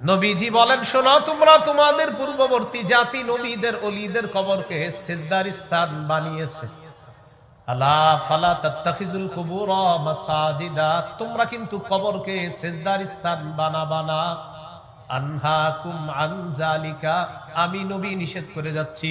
নবীজি বলেন, শোনো, তোমরা তোমাদের পূর্ববর্তী জাতি নবীদের অলিদের কবরকে সেজদার স্থান বানিয়েছে। আল্লাহ ফালা তোমরা কিন্তু কবরকে সেজদার স্থান বানাবা না। আমি নবী নিষেধ করে যাচ্ছি।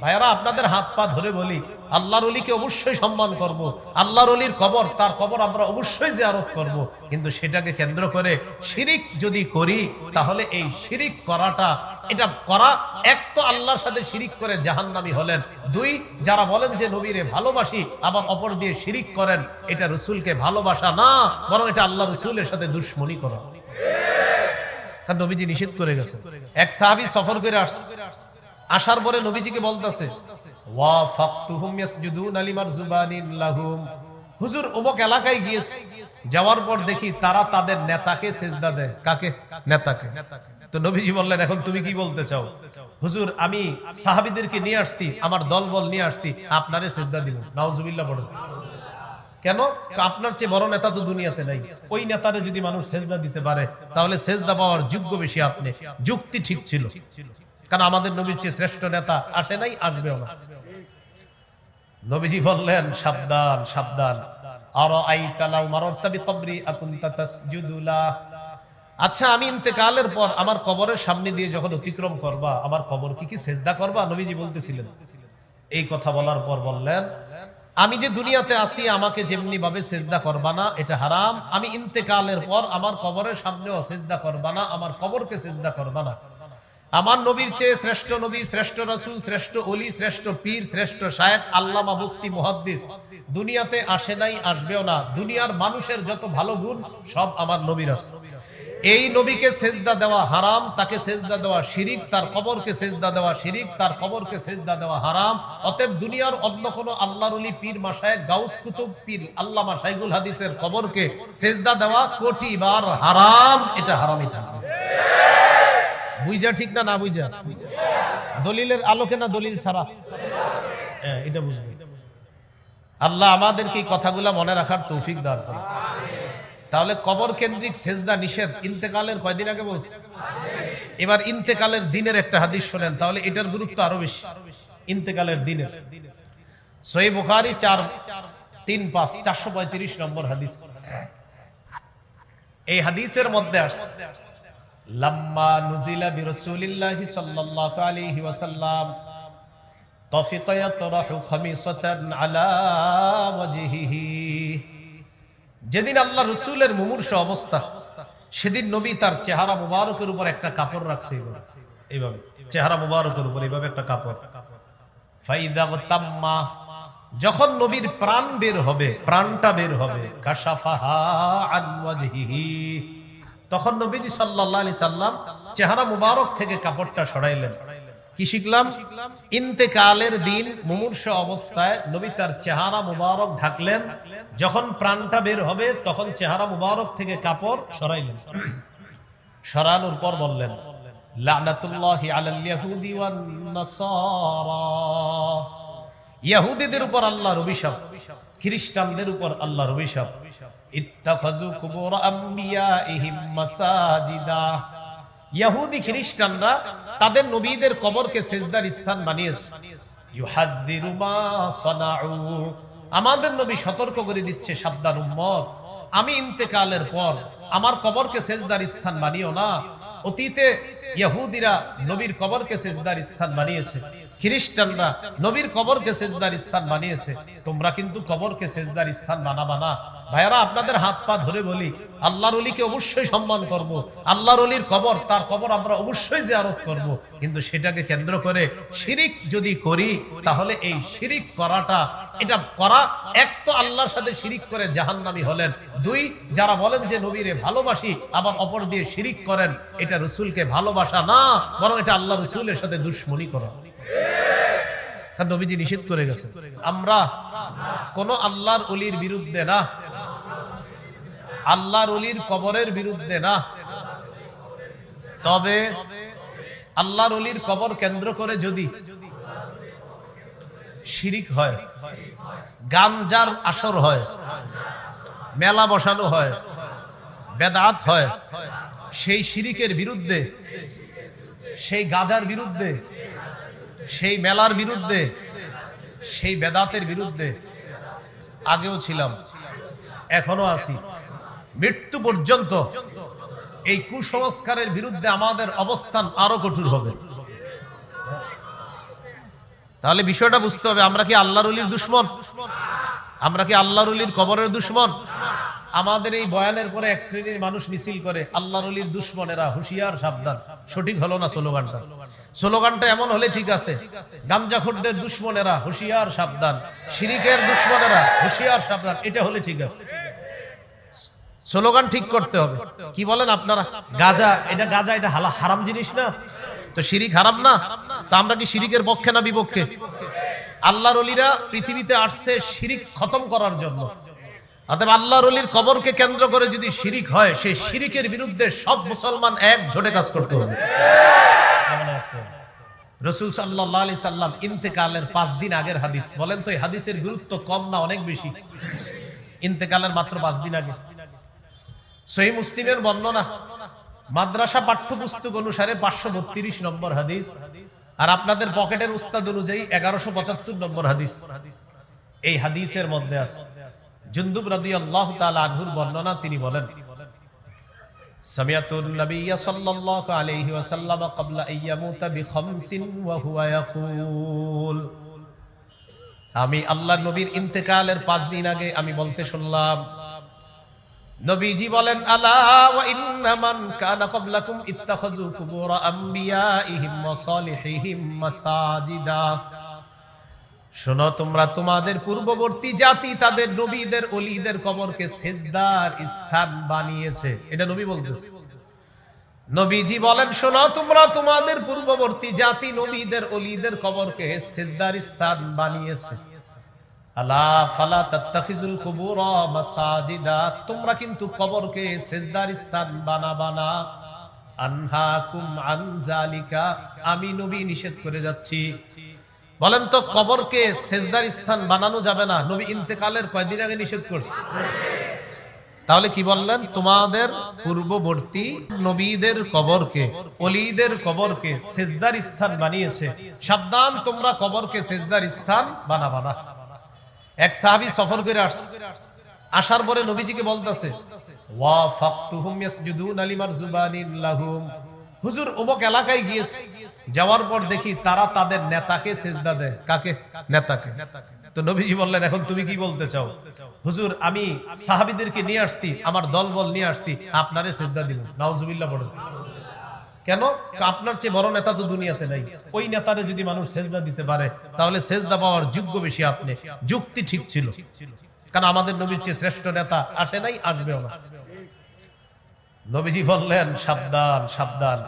ভাইয়ারা, আপনাদের হাত পা ধরে বলি, আল্লাহর অলিকে অবশ্যই সম্মান করব। আল্লাহর অলির কবর, তার কবর আমরা অবশ্যই জিয়ারত করব। কিন্তু সেটাকে কেন্দ্র করে শিরিক যদি করি, তাহলে এই শিরিক করাটা, এটা করা, এক তো আল্লাহর সাথে শিরিক করে জাহান্নামি হলেন। দুই, যারা বলেন যে নবীরে ভালোবাসি, আবার অপর দিয়ে শিরিক করেন, এটা রসুলকে ভালোবাসা না, বরং এটা আল্লাহ রসুলের সাথে দুশ্মনী করা। কারণ নবীজি নিষেধ করে গেছে। এক সাহাবি সফর করে আসছে আসার পরে নবীজিকে বলতেছে ওয়া ফাকতুহুম ইয়াসজুদুন আলিমার জুবানিন লাহুম। হুজুর অমুক এলাকায় গিয়েছে। যাওয়ার পর দেখি তারা তাদের নেতাকে সেজদা দেয়। কাকে? নেতাকে। তো নবীজি বললেন, এখন তুমি কি বলতে চাও? হুজুর, আমি সাহাবীদেরকে নিয়ে আসছি, আমার দলবল নিয়ে আসছি, আপনারে সেজদা দিব। নাউজুবিল্লাহ পড়ুন কেন? আপনার চেয়ে বড় নেতা তো দুনিয়াতে নাই। ওই নেতারে যদি মানুষ সেজদা দিতে পারে, তাহলে সেজদা পাওয়ার যোগ্য বেশি আপনি। যুক্তি ঠিক ছিল। কারণ আমাদের নবীর চেয়ে শ্রেষ্ঠ নেতা আসে নাই, আসবেও না। নবীজি বললেন, সাবধান সাবধান। আর আই তালাও মারতাবি কবরি আকুনতা তাসজুদুলা। আচ্ছা আমি ইন্তেকালের পর আমার কবরের সামনে দিয়ে যখন অতিক্রম করবা, আমার কবর কি কি সেজদা করবা? নবীজি বলতেছিলেন। এই কথা বলার পর বললেন আমি যে দুনিয়াতে আসি আমাকে যেমনি ভাবে সেজদা করবা না, এটা হারাম। আমি ইন্তেকালের পর আমার কবরের সামনেও সেজদা করবা না, আমার কবরকে সেজদা করবা না। আমার নবীর চেয়ে শ্রেষ্ঠ নবী, শ্রেষ্ঠ রসুল, শ্রেষ্ঠ অলি শ্রেষ্ঠ পীর, শ্রেষ্ঠ শায়েক আল্লামা মুফতি, মুহাদ্দিস, দুনিয়াতে আসে নাই, আসবেও না। দুনিয়ার মানুষের যত ভালো গুণ, সব আমার নবীর আছে। এই নবীকে সেজদা দেওয়া হারাম তাকে সেজদা দেওয়া শিরিক তার কবরকে সেজদা দেওয়া শিরিক তার কবরকে সেজদা দেওয়া হারাম। অতএব দুনিয়ার অন্য কোন আল্লাহর অলি পীর মাসায় গাউস কুতুব পীর আল্লামা শাইগুল হাদিসের কবরকে সেজদা দেওয়া কোটি বার হারাম এটা হারামই থাকবে বুঝা ঠিক না না বুঝা? দলিলের আলোকে না দলিল ছাড়া? হ্যাঁ, এটা বুঝবে। আল্লাহ আমাদেরকে এই কথাগুলা মনে রাখার তৌফিক দান করে তাহলে কবর কেন্দ্রিক সেজদা নিষেধ ইন্তেকালের কয়দিন আগে বলছি? এবার ইন্তেকালের দিনের একটা হাদিস শোনেন, তাহলে এটার গুরুত্ব আরও বেশি। ইন্তেকালের দিনের। সই বুখারি চার, তিন, পাঁচ, চারশো পঁয়ত্রিশ নম্বর হাদিস। এই হাদিসের মধ্যে আসছে, লাম্মা নুজিলা বিরসুলিল্লাহ সাল্লাল্লাহু আলাইহি ওয়াসাল্লাম তফিকায়াত রাহু খামিসাতান আলা ওয়াজহিহি। যেদিন আল্লাহ রসুলের মুমূর্ষ অবস্থা, সেদিন নবী তার চেহারা মুবারকের উপর একটা কাপড় রাখছে এইভাবে চেহারা মুবারকের উপর এইভাবে একটা কাপড়। যখন নবীর প্রাণ বের হবে, প্রাণটা বের হবে তখন নবীজি আলাইহি সাল্লাম চেহারা মুবারক থেকে কাপড়টা সরাইলেন। কি শিখলাম? ইন্তেকালের দিন মুমূর্ষ অবস্থায় নবী তার চেহারা মুবারক ঢাকলেন। যখন প্রাণটা বের হবে, তখন চেহারা মুবারক থেকে কাপড় সরাইলেন। সরানোর পর বললেন, লানাতুল্লাহি আলাল ইয়াহুদি ওয়ান নাসারা। ইহুদিদের উপর আল্লাহর অভিশাপ, খ্রিস্টানদের উপর আল্লাহর অভিশাপ। ইত্তাখাযু কুবুর আম্বিয়াইহিম মাসাজিদা। ইহুদি খ্রিস্টানরা তাদের নবীদের কবরকে সেজদার স্থান বানিয়েছে। আমাদের নবী সতর্ক করে দিচ্ছে, সাবধান উম্মত। আমি ইন্তেকালের পর আমার কবরকে সেজদার স্থান বানিও না। অতীতে ইহুদিরা নবীর কবরকে সেজদার স্থান বানিয়েছে। খ্রিস্টানরা নবীর কবরকে সেজদার স্থান বানিয়েছে। তোমরা কিন্তু কবরকে সেজদার স্থান বানাবা না। ভাইয়ারা, আপনাদের হাত পা ধরে বলি, আল্লাহর অলিকে অবশ্যই সম্মান করব। আল্লাহর অলির কবর, তার কবর আমরা অবশ্যই জিয়ারত করব। কিন্তু সেটাকে কেন্দ্র করে শিরিক যদি করি, তাহলে এই শিরিক করাটা, এটা করা, এক তো আল্লাহর সাথে শিরিক করে জাহান্নামি হলেন দুই, যারা বলেন যে নবীরে ভালোবাসি, আবার অপর দিয়ে শিরিক করেন, এটা রসুলকে ভালোবাসা না, বরং এটা আল্লাহ রসুলের সাথে দুশ্মনী করা নবীজি নিষেধ করে গেছে আমরা কোন আল্লাহর অলির বিরুদ্ধে না আল্লাহর অলির কবরের বিরুদ্ধে না। তবে আল্লাহর অলির কবর কেন্দ্র করে যদি শিরিক হয় গাঞ্জার আসর হয়, মেলা বসানো হয়, বেদাত হয়, সেই শিরিকের বিরুদ্ধে, সেই গাজার বিরুদ্ধে, সেই মেলার বিরুদ্ধে, সেই বেদাতের বিরুদ্ধে আগেও ছিলাম, এখনও আছি। মৃত্যু পর্যন্ত এই কুসংস্কারের বিরুদ্ধে আমাদের অবস্থান আরও কঠোর হবে। তাহলে বিষয়টা বুঝতে হবে, আমরা কি আল্লাহর অলির দুশ্মন? আমরা কি আল্লাহর অলির কবরের দুশ্মন? আমাদের এই বয়ানের পরে এক শ্রেণির মানুষ মিছিল করে, আল্লাহর অলির দুশ্মনেরা হুঁশিয়ার, সাবধান। সঠিক হলো না স্লোগানটা? স্লোগানটা এমন হলে ঠিক আছে। গামজাখোরদের দুশ্মনেরা হুঁশিয়ার, সাবধান। শিরিকের দুশ্মনেরা হুঁশিয়ার, সাবধান। এটা হলে ঠিক আছে। স্লোগান ঠিক করতে হবে। কি বলেন আপনারা? গাজা, এটা গাজা, এটা হারাম জিনিস না। তো শিরিক হারাম না? তা আমরা কি শিরিকের পক্ষে না বিপক্ষে? আল্লাহর অলিরা পৃথিবীতে আসছে শিরিক খতম করার জন্য। অতএব আল্লাহর অলির কবরকে কেন্দ্র করে যদি শিরিক হয়, সেই শিরিকের বিরুদ্ধে সব মুসলমান এক ঝোটে কাজ করতে হবে। রসুল সাল্লাহ সাল্লাম ইন্তেকালের পাঁচ দিন আগের হাদিস। বলেন তো, এই হাদিসের গুরুত্ব কম না অনেক বেশি? ইন্তেকালের মাত্র পাঁচ দিন আগে। সহি মুসলিমের বর্ণনা মাদ্রাসা পাঠ্যপুস্তক অনুসারে পাঁচশো বত্রিশ নম্বর হাদিস আর আপনাদের পকেটের উস্তাদ অনুযায়ী এগারোশো পঁচাত্তর নম্বর হাদিস এই হাদিসের মধ্যে আছে জুন্দুব রাদি আল্লাহ আনহুর বর্ণনা তিনি বলেন سمعت النبي صلى الله عليه وسلم قبل أن يموت بخمس وهو يقول আমি আল্লাহ নবীর ইন্তেকালের পাঁচ দিন আগে আমি বলতে শুনলাম নবীজি বলেন, আলা ওয়া কানা ক্বাবলাকুম ইত্তাখাযু কুবুর আমবিয়াইহিম ওয়া সালিহিহিম মাসাজিদা। শোনো, তোমরা তোমাদের পূর্ববর্তী জাতি, তাদের নবীদের অলিদের কবরকে সেজদার স্থান বানিয়েছে। এটা নবী বলতেছে। নবীজি বলেন, শোনো, তোমরা তোমাদের পূর্ববর্তী জাতি, নবীদের অলিদের কবরকে সেজদার স্থান বানিয়েছে। আলা ফালা তাত্তাখিজুল কুবুর মাসাজিদা, তোমরা কিন্তু কবরকে সেজদার স্থান বানাবা না। আনহাকুম আন আমি নবী নিষেধ করে যাচ্ছি। বলেন তো, কবরকে সেজদার স্থান বানানো যাবে না, নবী ইন্তেকালের কয়দিন আগে নিষেধ করছে? তাহলে কি বললেন? তোমাদের পূর্ববর্তী নবীদের কবরকে, অলিদের কবরকে সেজদার স্থান বানিয়েছে। সাবধান, তোমরা কবরকে সেজদার স্থান বানাবা না। এক সাহাবি সফর করে আসছে আসার পরে নবীজিকে বলতেছে ওয়া ফাকতুহুম ইয়াসজুদুন লিমার জুবানিন লাহুম। হুজুর অমুক এলাকায় গিয়েছে। যাওয়ার পর দেখি তারা তাদের নেতাকে সেজদা দেয়। কাকে? নেতাকে। তো নবীজি বললেন, এখন তুমি কি বলতে চাও? হুজুর, আমি সাহাবিদেরকে নিয়ে আসছি, আমার দলবল নিয়ে আসছি, আপনারে সেজদা দিব নাউজুবিল্লাহ পড়ো কেন? আপনার চেয়ে বড় নেতা তো দুনিয়াতে নাই। ওই নেতারে যদি মানুষ সেজদা দিতে পারে, তাহলে সেজদা পাওয়ার যোগ্য বেশি আপনি। যুক্তি ঠিক ছিল। কারণ আমাদের নবীর চেয়ে শ্রেষ্ঠ নেতা আসে নাই, আসবেও না। নবীজি বললেন, সাবধান সাবধান।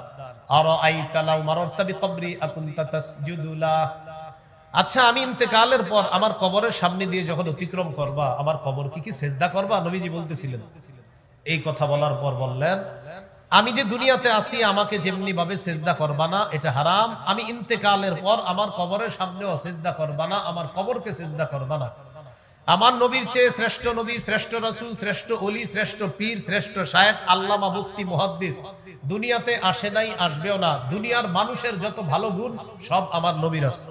আচ্ছা আমি ইন্তেকালের পর আমার কবরের সামনে দিয়ে যখন অতিক্রম করবা, আমার কবর কি কি সেজদা করবা? নবীজি বলতেছিলেন। এই কথা বলার পর বললেন আমি যে দুনিয়াতে আসি আমাকে যেমনি ভাবে সেজদা করবা না, এটা হারাম। আমি ইন্তেকালের পর আমার কবরের সামনেও সেজদা করবানা আমার কবরকে সেজদা করবা না। আমার নবীর চেয়ে শ্রেষ্ঠ নবী, শ্রেষ্ঠ রসুল, শ্রেষ্ঠ অলি শ্রেষ্ঠ পীর, শ্রেষ্ঠ শায়েক আল্লামা মুফতি, মুহাদ্দিস। দুনিয়াতে আসে নাই আসবেও না। দুনিয়ার মানুষের যত ভালো গুণ সব আমার নবীর আছে।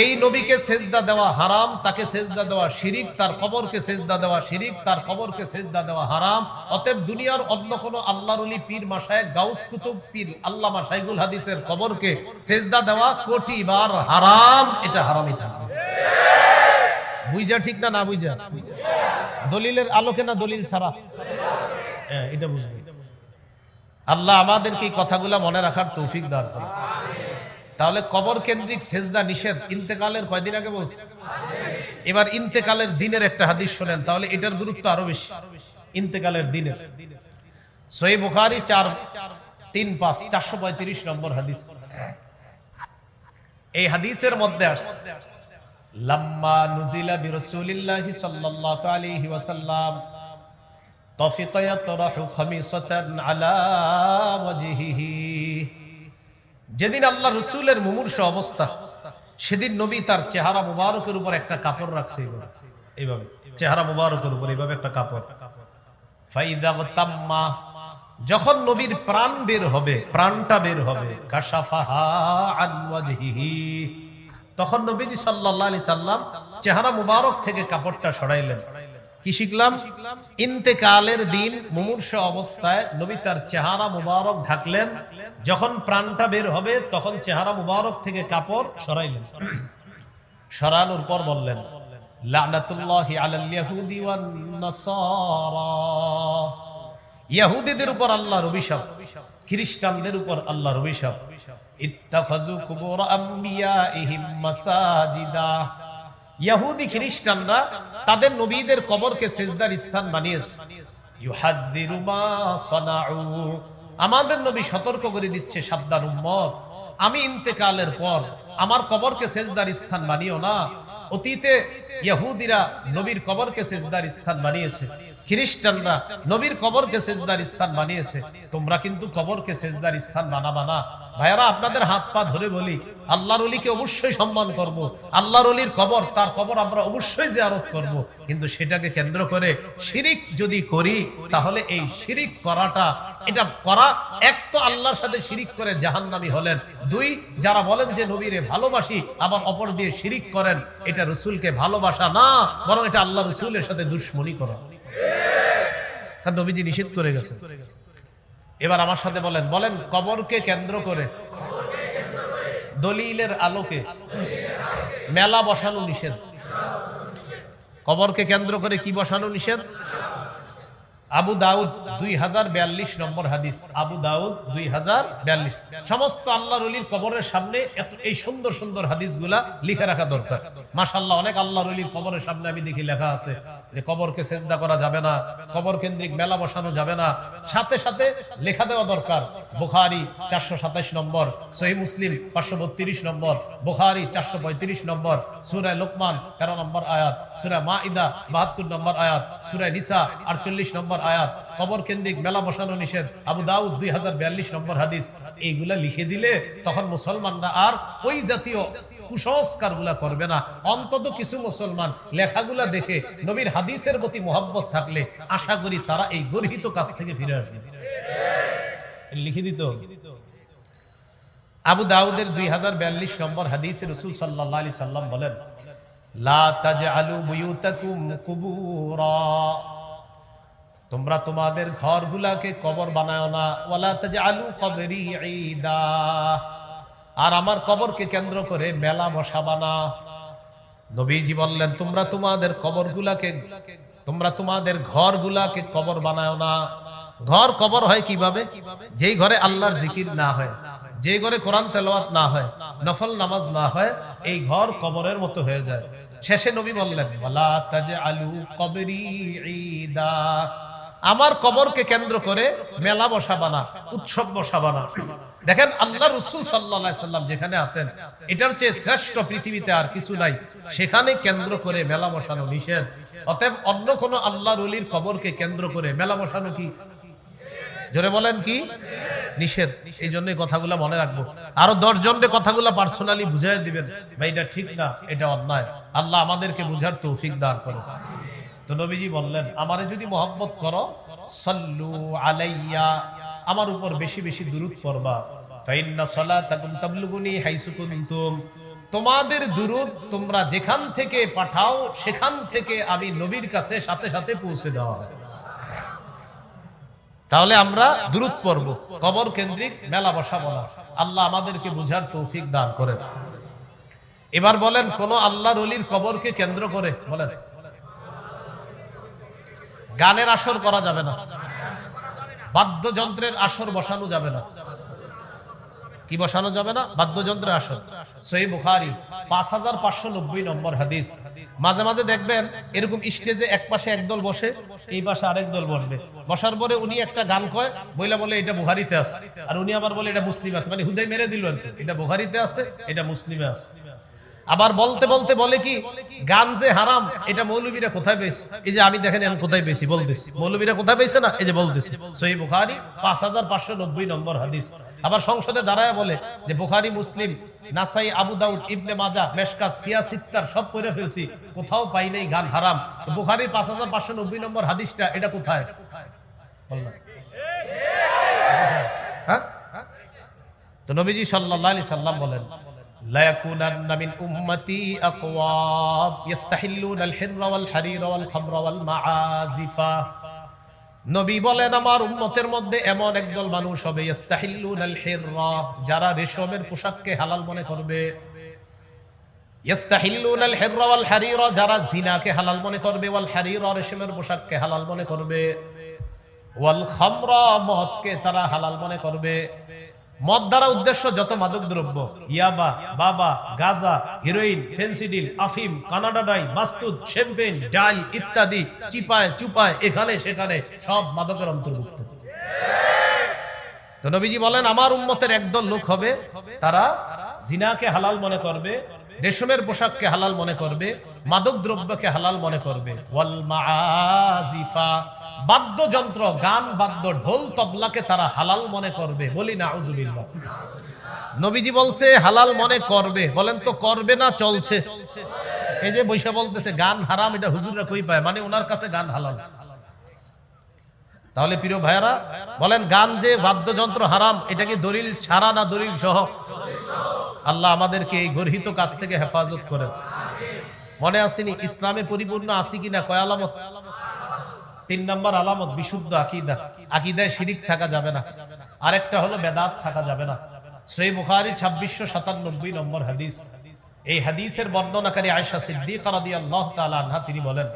এই নবীকে সেজদা দেওয়া হারাম তাকে সেজদা দেওয়া শিরিক তার কবরকে সেজদা দেওয়া শিরিক তার কবরকে সেজদা দেওয়া হারাম। অতএব দুনিয়ার অন্য কোনো আল্লাহর অলি পীর মাসায় গাউস কুতুব পীর আল্লামা শাইগুল হাদিসের কবরকে সেজদা দেওয়া কোটি বার হারাম এটা হারামই থাকবে। বুঝা ঠিক না না বুঝা? দলিলের আলোকে না দলিল ছাড়া? হ্যাঁ, এটা বুঝবি। আল্লাহ আমাদেরকে এই কথাগুলা মনে রাখার তৌফিক দান করে তাহলে কবর কেন্দ্রিক সেজদা নিষেধ ইন্তেকালের কয়দিন আগে বলছে? এবার ইন্তেকালের দিনের একটা হাদিস শোনেন, তাহলে এটার গুরুত্ব আরও বেশি। ইন্তেকালের দিনের। সহি বুখারি চার, তিন, পাঁচ, চারশো পঁয়ত্রিশ নম্বর হাদিস। এই হাদিসের মধ্যে আসছে, লাম্মা নুজিলা বিরসুলিল্লাহি সাল্লাল্লাহু আলাইহি ওয়াসাল্লাম আলা যেদিন আল্লাহ রসুলের মুমূর্ষ অবস্থা, সেদিন নবী তার চেহারা মুবারকের উপর একটা কাপড় রাখছে এইভাবে চেহারা মুবারকের উপর এইভাবে একটা কাপড়। যখন নবীর প্রাণ বের হবে, প্রাণটা বের হবে। তখন নবীজি সাল্লাল্লাহু আলাইহি সাল্লাম চেহারা মুবারক থেকে কাপড়টা সরাইলেন। কি শিখলাম? ইন্তেকালের দিন মুমূর্ষ অবস্থায় নবী তার চেহারা মুবারক ঢাকলেন। যখন প্রাণটা বের হবে, তখন চেহারা মুবারক থেকে কাপড় সরাইলেন। সরানোর পর বললেন, লানাতুল্লাহি আলাল ইয়াহুদি ওয়ান নাসারা। ইহুদিদের উপর আল্লাহর অভিশাপ, খ্রিস্টানদের উপর আল্লাহর অভিশাপ। ইত্তাখাযু কুবুর আমবিয়াইহিম মাসাজিদা। ইহুদি খ্রিস্টানরা তাদের নবীদের কবরকে সেজদার স্থান বানিয়েছে। আমাদের নবী সতর্ক করে দিচ্ছে, সাবধান উম্মত। আমি ইন্তেকালের পর আমার কবরকে সেজদার স্থান বানিও না। অতীতে ইহুদিরা নবীর কবরকে সেজদার স্থান বানিয়েছে। খ্রিস্টানরা নবীর কবরকে সেজদার স্থান বানিয়েছে। তোমরা কিন্তু কবরকে সেজদার স্থান বানাবা না। ভাইয়ারা, আপনাদের হাত পা ধরে বলি, আল্লাহর অলিকে অবশ্যই সম্মান করব। আল্লাহর অলির কবর, তার কবর আমরা অবশ্যই জিয়ারত করব। কিন্তু সেটাকে কেন্দ্র করে শিরিক যদি করি, তাহলে এই শিরিক করাটা, এটা করা, এক তো আল্লাহর সাথে শিরিক করে জাহান্নামি হলেন দুই, যারা বলেন যে নবীরে ভালোবাসি, আবার অপর দিয়ে শিরিক করেন, এটা রসুলকে ভালোবাসা না, বরং এটা আল্লাহ রসুলের সাথে দুশ্মনী করা কারণ নবীজি নিষেধ করে গেছে এবার আমার সাথে বলেন বলেন, কবরকে কেন্দ্র করে, দলিলের আলোকে মেলা বসানো নিষেধ। কবরকে কেন্দ্র করে কি বসানো নিষেধ? আবু দাউদ দুই হাজার বিয়াল্লিশ নম্বর হাদিস। আবু দাউদ দুই হাজার বিয়াল্লিশ। সমস্ত আল্লাহ রলির কবরের সামনে এত এই সুন্দর সুন্দর হাদিসগুলা লিখে রাখা দরকার। মাশাল্লাহ অনেক আল্লাহ রলির কবরের সামনে আমি দেখি লেখা আছে যে কবরকে সেজদা করা যাবে না, কবর কেন্দ্রিক মেলা বসানো যাবে না। সাথে সাথে লেখা দেওয়া দরকার। বুখারি চারশো সাতাশ নম্বর, সহি মুসলিম পাঁচশো বত্রিশ নম্বর, বুখারি চারশো পঁয়ত্রিশ নম্বর সুরায় লোকমান তেরো নম্বর আয়াত সুরায় মা ইদা বাহাত্তর নম্বর আয়াত সুরায় নিসা আটচল্লিশ নম্বর আয়াত, কবর কেন্দ্রিক মেলা বসানো নিষেধ। আবু দাউদ দুই হাজার বিয়াল্লিশ নম্বর হাদিস। এইগুলা লিখে দিলে তখন মুসলমানরা আর ওই জাতীয় কুসংস্কারগুলা করবে না। অন্তত কিছু মুসলমান লেখাগুলা দেখে নবীর হাদিসের প্রতি মোহাব্বত থাকলে আশা করি তারা এই গর্হিত কাজ থেকে ফিরে আসবে। লিখে দিত। আবু দাউদের দুই হাজার বিয়াল্লিশ নম্বর হাদিসে রসুল সাল্লাহ আলি সাল্লাম বলেন, লা তাজআলু বুয়ুতাকুম কুবুরা। তোমরা তোমাদের ঘরগুলাকে কবর বানায় না। ওয়ালা তাজআলু কবরি আর আমার কবরকে কেন্দ্র করে মেলা বসাবা না নবীজি বললেন, তোমরা তোমাদের কবরগুলাকে, তোমরা তোমাদের ঘরগুলাকে কবর বানায় না। ঘর কবর হয় কীভাবে? যেই ঘরে আল্লাহর জিকির না হয় যে ঘরে কোরআন তেলাওয়াত না হয়, নফল নামাজ না হয়, এই ঘর কবরের মতো হয়ে যায়। শেষে নবী বললেন তাজআলু কবরি ঈদা। আমার কবরকে কেন্দ্র করে মেলা বসাবা না, উৎসব বসাবা না। দেখেন, আল্লাহ রসুল সাল্লাম যেখানে আছেন, এটার চেয়ে শ্রেষ্ঠ পৃথিবীতে আর কিছু নাই। সেখানে কেন্দ্র করে মেলা বসানো নিষেধ। অতএব অন্য কোন আল্লাহ রলির কবরকে কেন্দ্র করে মেলা বসানো কি? জোরে বলেন কি? নিষেধ। এই জন্য কথাগুলো মনে রাখব। আরও দশ জনকে কথাগুলো পার্সোনালি বুঝাই দিবেন। ভাই, এটা ঠিক না, এটা অন্যায়। আল্লাহ আমাদেরকে বুঝার তৌফিক দান করো তো নবীজি বললেন, আমারে যদি মোহাম্মত করো, সল্লু আলাইয়া, আমার উপর বেশি বেশি দুরুদ পড়বা। তোমাদের তোমরা যেখান থেকে পাঠাও, সেখান থেকে আমি নবীর কাছে সাথে সাথে পৌঁছে দেওয়া তাহলে আমরা দূরত পড়ব। কবর কেন্দ্রিক মেলা বসাবো না আল্লাহ আমাদেরকে বুঝার তৌফিক দান করেন। এবার বলেন, কোন আল্লাহর অলির কবরকে কেন্দ্র করে? বলেন। গানের আসর করা যাবে না। বাদ্যযন্ত্রের আসর বসানো যাবে না। কি বসানো যাবে না? বাদ্যযন্ত্রের আসর। সহি বুখারি, পাঁচ হাজার পাঁচশো নব্বই নম্বর হাদিস। মাঝে মাঝে দেখবেন এরকম স্টেজে এক পাশে একদল বসে, এই পাশে আরেক দল বসবে। বসার পরে উনি একটা গান কয়, বইলা বলে, এটা বুহারিতে আছে। আর উনি আবার বলে, এটা মুসলিম আছে। মানে হুদাই মেরে দিল এটা বুহারিতে আছে, এটা মুসলিমে আছে। আবার বলতে বলতে বলে কি, গান যে হারাম, এটা মৌলবীরা কোথায় পেয়েছে? এই যে আমি দেখেন কোথায় পেয়েছি, বলতেছি। মৌলবীরা কোথায় পেয়েছে না? এই যে বলতেছি। সহি বুখারি, পাঁচ হাজার পাঁচশো নব্বই নম্বর হাদিস। আবার সংসদে দাঁড়ায় বলে যে, বুখারি, মুসলিম, নাসাই, আবু দাউদ, ইবনে মাজা মেশকা সিয়া, সিত্তার সব করে ফেলছি, কোথাও পাই নাই গান হারাম। তো বুখারি, পাঁচ হাজার পাঁচশো নব্বই নম্বর হাদিসটা, এটা কোথায়? হ্যাঁ? তো নবীজি সাল্লাল্লাহু আলাইহি সাল্লাম বলেন لا يكونن من أمتي أقوام يستحلون الحر والحرير والخمر والمعازف নবী বলেন আমার উম্মতের মধ্যে এমন একদল মানুষ হবে ইস্তাহিল্লুনাল হিররা যারা রেশমের পোশাককে হালাল মনে করবে ইস্তাহিল্লুনাল হিররা ওয়াল হারিরা যারা জিনাকে হালাল মনে করবে ওয়াল হারিরা রেশমের পোশাককে হালাল মনে করবে ওয়াল খামরা মদকে তারা হালাল মনে করবে মদ দ্বারা উদ্দেশ্য যত মাদক দ্রব্য ইয়াবা, বাবা, গাজা হিরোইন ফেন্সিডিল আফিম কানাডাডাই মাস্তুদ শ্যাম্পেন ডাই ইত্যাদি, চিপায়, চুপায়, এখানে সেখানে সব মাদকের অন্তর্ভুক্ত। তো নবীজি বলেন, আমার উম্মতের একদল লোক হবে, তারা জিনাকে হালাল মনে করবে, রেশমের পোশাককে হালাল মনে করবে মাদক দ্রব্যকে হালাল মনে করবে। ওয়াল মাআজিফা বাদ্যযন্ত্র, গান, বাদ্য, ঢোল তবলাকে তারা হালাল মনে করবে। বলি না আউজুবিল্লাহ নবীজি বলছে, হালাল মনে করবে। বলেন তো, করবে না, চলছে। এই যে বৈশা বলতেছে, গান হারাম, এটা হুজুররা কই পায়? মানে ওনার কাছে গান হালাল। তাহলে প্রিয় ভাইয়ারা, বলেন, গান যে বাদ্যযন্ত্র হারাম, এটা কি দলিল ছাড়া না দলিল সহ? আল্লাহ আমাদেরকে এই গর্হিত কাজ থেকে হেফাজত করেন। মনে আসেনি ইসলামে পরিপূর্ণ আসি কিনা? কয় আলামত? তিন নম্বর আলামত বিশুদ্ধ আকিদা আকিদায় শিরিক থাকা যাবে না আরেকটা হলো বেদাত থাকা যাবে না সই বুখারি ছাব্বিশশো সাতানব্বই নম্বর হাদিস এই হাদিসের বর্ণনাকারী আয়সা সিদ্দিক রাদিয়াল্লাহু তাআলা আনহা তিনি বলেন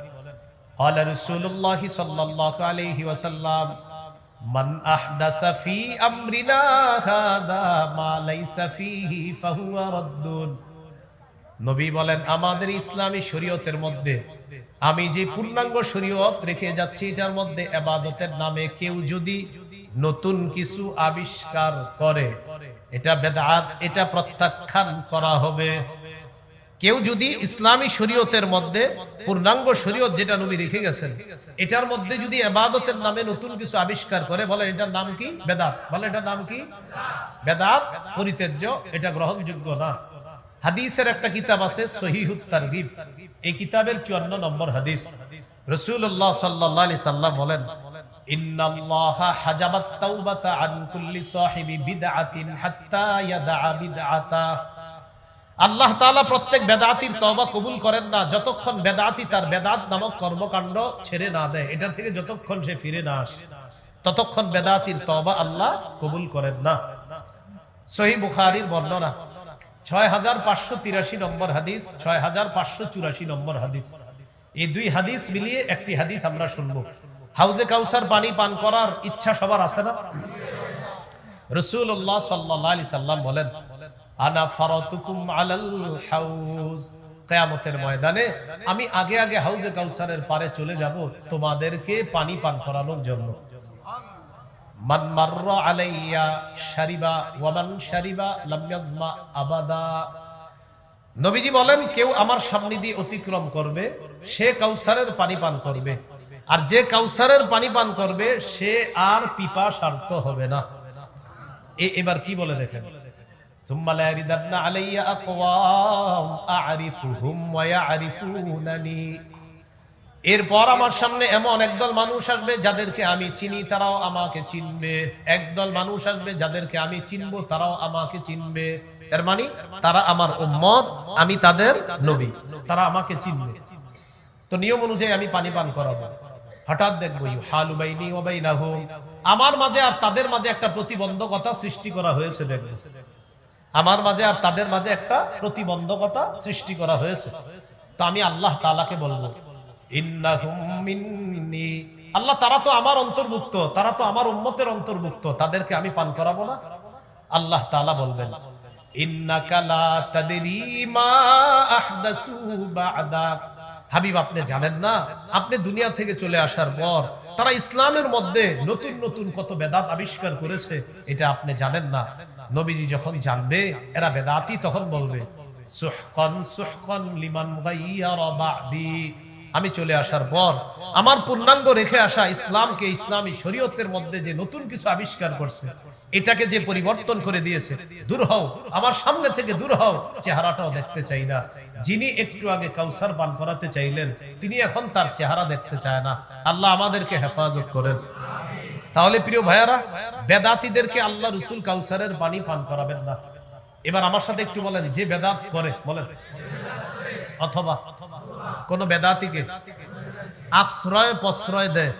قال رسول الله صلى الله عليه وسلم من أحدث في أمرنا هذا ما ليس فيه فهو رد নবী বলেন, আমাদের ইসলামী শরীয়তের মধ্যে আমি যে পূর্ণাঙ্গ শরীয়ত রেখে যাচ্ছি, এটার মধ্যে এবাদতের নামে কেউ যদি নতুন কিছু আবিষ্কার করে, এটা বেদাত, এটা প্রত্যাখ্যান করা হবে। কেউ যদি ইসলামী শরীয়তের মধ্যে পূর্ণাঙ্গ শরীয়ত যেটা নবী রেখে গেছেন, এটার মধ্যে যদি এবাদতের নামে নতুন কিছু আবিষ্কার করে, বলেন, এটার নাম কি? বেদাত। বলে এটার নাম কি? বেদাত, পরিত্যাজ্য, এটা গ্রহণযোগ্য না। হাদিসের একটা কিতাব আছে, সহিহুত তারগিব। এই কিতাবের চুয়ান্ন নম্বর হাদিস। রসুল্লাহ সাল্লাহ আলি সাল্লাম বলেন আল্লাহ প্রত্যেক বেদাতির তওবা কবুল করেন না, যতক্ষণ বেদাতি তার বেদাত নামক কর্মকাণ্ড ছেড়ে না দেয়, এটা থেকে যতক্ষণ সে ফিরে না আসে, ততক্ষণ বেদাতির তওবা আল্লাহ কবুল করেন না। সহি বুখারীর বর্ণনা ছয় হাজার পাঁচশো তিরাশি নম্বর হাদিস, ছয় হাজার পাঁচশো চুরাশি নম্বর হাদিস। দুই হাদিস মিলিয়ে একটি হাদিস আমরা বলেন, আনা কেয়ামতের ময়দানে আমি আগে আগে হাউজে কাউসারের পারে চলে যাব তোমাদেরকে পানি পান করানোর জন্য। মান মাররা আলাইয়া শারিবা ওয়ামান শারিবা লামিয়াজমা আবাদা। নবীজি বলেন, কেউ আমার সামনে দিয়ে অতিক্রম করবে, সে কাউসারের পানি পান করবে। আর যে কাউসারের পানি পান করবে, সে আর পিপা পিপাসার্থ হবে না। এবার কি বলে দেখেন? আলাইয়া আকওয়াম, আরিফুহুম ওয়া ইয়ারিফুনানি। এরপর আমার সামনে এমন একদল মানুষ আসবে যাদেরকে আমি চিনি, তারাও আমাকে চিনবে। একদল মানুষ আসবে যাদেরকে আমি চিনবো, তারাও আমাকে চিনবে। এর মানে তারা আমার উম্মত, আমি তাদের নবী, তারা আমাকে চিনবে। তো নিয়ম অনুযায়ী আমি পানি পান করাবো। হঠাৎ দেখব হালু বাইনি ও বাইনাহুম আমার মাঝে আর তাদের মাঝে একটা প্রতিবন্ধকতা সৃষ্টি করা হয়েছে দেখবে। আমার মাঝে আর তাদের মাঝে একটা প্রতিবন্ধকতা সৃষ্টি করা হয়েছে। তো আমি আল্লাহ তালাকে বলব আল্লাহ, তারা তো আমার অন্তর্ভুক্ত, তারা তো আমার উম্মতের অন্তর্ভুক্ত, তাদেরকে আমি পান করাবো না? আল্লাহ তাআলা বলবেন হাবিব, আপনি জানেন না, আপনি দুনিয়া থেকে চলে আসার পর তারা ইসলামের মধ্যে নতুন নতুন কত বেদাত আবিষ্কার করেছে, এটা আপনি জানেন না। নবীজি যখন জানবে, এরা বেদাতি তখন বলবে, সুহকান সুহকান লিমান আমি চলে আসার পর আমার পূর্ণাঙ্গ রেখে আসা ইসলামকে ইসলামী শরীয়তের মধ্যে যে নতুন কিছু আবিষ্কার করছে, এটাকে যে পরিবর্তন করে দিয়েছে, দূর হও, আমার সামনে থেকে দূর হও, চেহারাটাও দেখতে চাই না। যিনি একটু আগে কাউসার পান করাতে চাইলেন, তিনি এখন তার চেহারা দেখতে চায় না। আল্লাহ আমাদেরকে হেফাজত করেন। তাহলে প্রিয় ভাইয়ারা, বেদাতিদেরকে আল্লাহ রসুল কাউসারের পানি পান করাবেন না। এবার আমার সাথে একটু বলেন, যে বেদাত করে, বলেন। অথবা কোন বেদাতিকে আশ্রয় প্রশ্রয় দেয়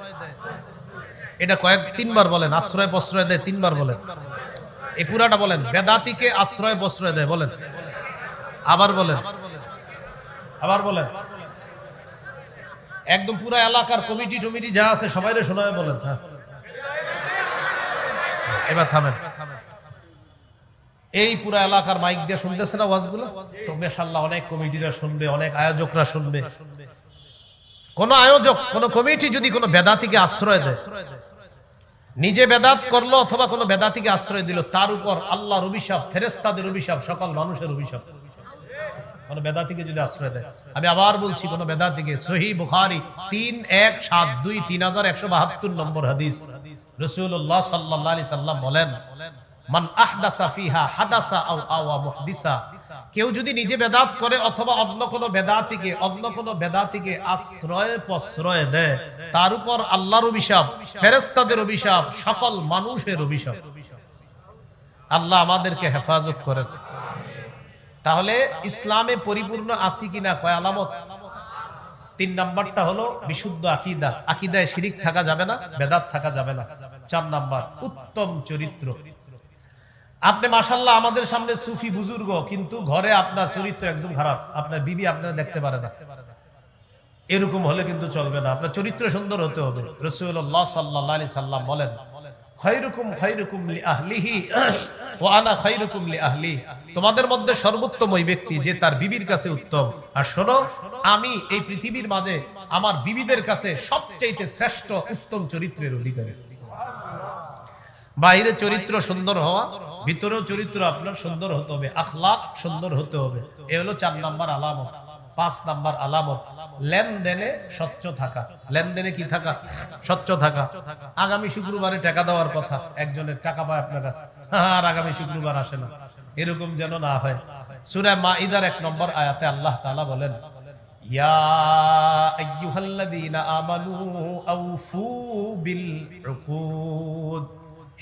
এটা কয়েক তিনবার বলেন, আশ্রয় প্রশ্রয় দেয় তিনবার বলেন। এই পুরাটা বলেন বেদাতিকে আশ্রয় প্রশ্রয় দেয় বলেন। আবার বলেন। আবার বলেন। একদম পুরো এলাকার কমিটি টমিটি যা আছে সবাই শোনায় বলেন হ্যাঁ। এবার থামেন। এই পুরো এলাকার মাইক দিয়ে শুনতেছে না ওয়াজগুলো? তো মেশাল্লাহ অনেক কমিটিরা শুনবে, অনেক আয়োজকরা শুনবে। কোন আয়োজক, কোন কমিটি যদি কোনো বেদাতিকে আশ্রয় দেয়, নিজে বেদাত করল অথবা কোনো বেদাতিকে আশ্রয় দিল, তার উপর আল্লাহর অভিশাপ ফেরেস্তাদের অভিশাপ, সকল মানুষের অভিশাপ। কোন বেদাতিকে যদি আশ্রয় দেয়। আমি আবার বলছি, কোন বেদাতিকে, সহি বুখারি তিন এক সাত দুই তিন হাজার একশো বাহাত্তর নম্বর হাদিস। রসুল্লাহ সাল্লাহ সাল্লাম বলেন মান কেউ যদি নিজে বেদাত করে অথবা অন্য কোনো বেদাতিকে, অন্য কোনো বেদাতিকে আশ্রয় প্রশ্রয় দেয়, তার উপর আল্লাহর অভিশাপ ফেরেস্তাদের অভিশাপ, সকল মানুষের অভিশাপ। আল্লাহ আমাদেরকে হেফাজত তাহলে ইসলামে পরিপূর্ণ আসি কিনা কয় আলামত? তিন নাম্বারটা হলো বিশুদ্ধ আকিদা। আকিদায় শিরিক থাকা যাবে না, বেদাত থাকা যাবে না। চার নাম্বার, উত্তম চরিত্র। আপনি মাসাল্লাহ আমাদের সামনে সুফি বুজুর্গ, কিন্তু ঘরে আপনার চরিত্র একদম খারাপ। আপনার বিবি আপনারা দেখতে পারে না। এরকম হলে কিন্তু চলবে না। আপনার চরিত্র সুন্দর হতে হবে। রসুল্লাহ সাল্লাহ আলি সাল্লাম বলেন তোমাদের মধ্যে সর্বোত্তম ওই ব্যক্তি যে তার বিবির কাছে উত্তম। আর শোনো, আমি এই পৃথিবীর মাঝে আমার বিবিদের কাছে সবচেয়ে শ্রেষ্ঠ উত্তম চরিত্রের অধিকারী। বাইরে চরিত্র সুন্দর হওয়া ভিতরেও চরিত্র আপনার সুন্দর হতে হবে, আখলাক সুন্দর হতে হবে। এ হলো চার নাম্বার আলামত, পাঁচ নাম্বার আলামত। লেনদেনে স্বচ্ছ থাকা। লেনদেনে কি থাকা? স্বচ্ছ থাকা। আগামী শুক্রবারে টাকা দেওয়ার কথা, একজনের টাকা পায় আপনার কাছে। আর আগামী শুক্রবার আসে না। এরকম যেন না হয়। সুরা মা ইদার এক নম্বর আয়াতে আল্লাহ তালা বলেন, ইয়া আমানু বিল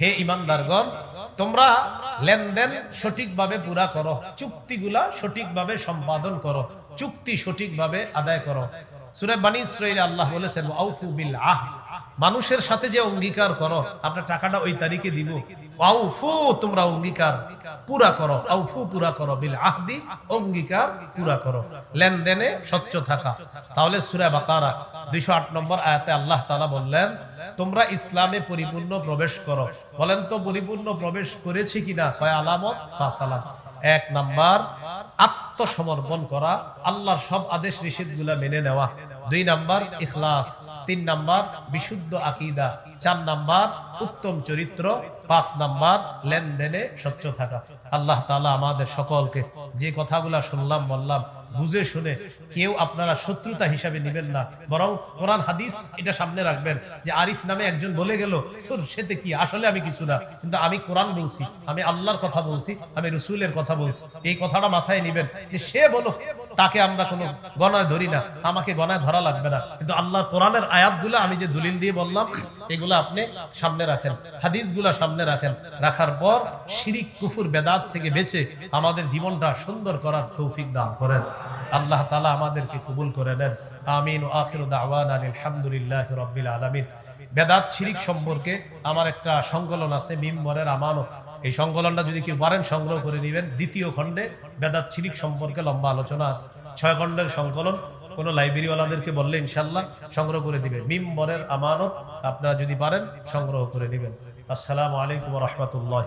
হে ইমানদারগণ, তোমরা লেনদেন সঠিকভাবে পুরা করো, চুক্তিগুলা সঠিকভাবে সম্পাদন করো, চুক্তি সঠিকভাবে আদায় করো। সুরে বানী ইসরাইলে আল্লাহ বলেছেন আউফু বিল আহ মানুষের সাথে যে অঙ্গীকার করো, আপনার টাকাটা ওই তারিখে দিব। আউফু তোমরা অঙ্গীকার পুরা করো। আউফু পুরা করো, বিল আহদি, অঙ্গীকার পুরা করো। লেনদেনে স্বচ্ছ থাকা। তাহলে সুরা বাকারা, দুইশো আট নম্বর আয়াতে আল্লাহ তালা বললেন, তোমরা ইসলামে পরিপূর্ণ প্রবেশ করো। বলেন তো, পরিপূর্ণ প্রবেশ করেছি কিনা? ছয় আলামত? পাঁচ আলাম এক নাম্বার, আত্মসমর্পণ করা, আল্লাহর সব আদেশ নিষেধ মেনে নেওয়া। দুই নাম্বার, ইখলাস। তিন নাম্বার, বিশুদ্ধ আকিদা। চার নাম্বার, উত্তম চরিত্র। পাঁচ নাম্বার, লেনদেনে স্বচ্ছ থাকা আল্লাহ তালা আমাদের সকলকে যে কথাগুলা শুনলাম, বললাম বুঝে শুনে কেউ আপনারা শত্রুতা হিসাবে নিবেন না। বরং কোরআন, হাদিস এটা সামনে রাখবেন যে আরিফ নামে একজন বলে গেল তোর সেতে কি? আসলে আমি কিছু না। কিন্তু আমি কোরআন বলছি, আমি আল্লাহর কথা বলছি, আমি রসুলের কথা বলছি। এই কথাটা মাথায় নিবেন যে সে বলো, তাকে আমরা কোনো গণায় ধরি না, আমাকে গণায় ধরা লাগবে না। কিন্তু আল্লাহর কোরআনের আয়াতগুলো আমি যে দলিল দিয়ে বললাম এগুলো আপনি সামনে রাখেন। হাদিসগুলা সামনে রাখেন। রাখার পর শিরিক, কুফুর, বেদাত থেকে বেঁচে আমাদের জীবনটা সুন্দর করার তৌফিক দান করেন। আল্লাহ তালা আমাদেরকে কবুল করে নেন। আমিন। আখির দাওয়ান আলহামদুলিল্লাহ রব্বিল আলমিন। বেদাত, শিরিক সম্পর্কে আমার একটা সংকলন আছে, মিম্বরের আমানত। এই সংকলনটা যদি কেউ পারেন, সংগ্রহ করে নেবেন। দ্বিতীয় খণ্ডে বেদাত, শিরিক সম্পর্কে লম্বা আলোচনা আছে। ছয় খণ্ডের সংকলন। কোন লাইব্রেরিওয়ালাদেরকে বললে ইনশাল্লাহ সংগ্রহ করে দিবে। মিম্বরের আমানত আপনারা যদি পারেন, সংগ্রহ করে নেবেন। আসসালামু আলাইকুম রহমতুল্লাহ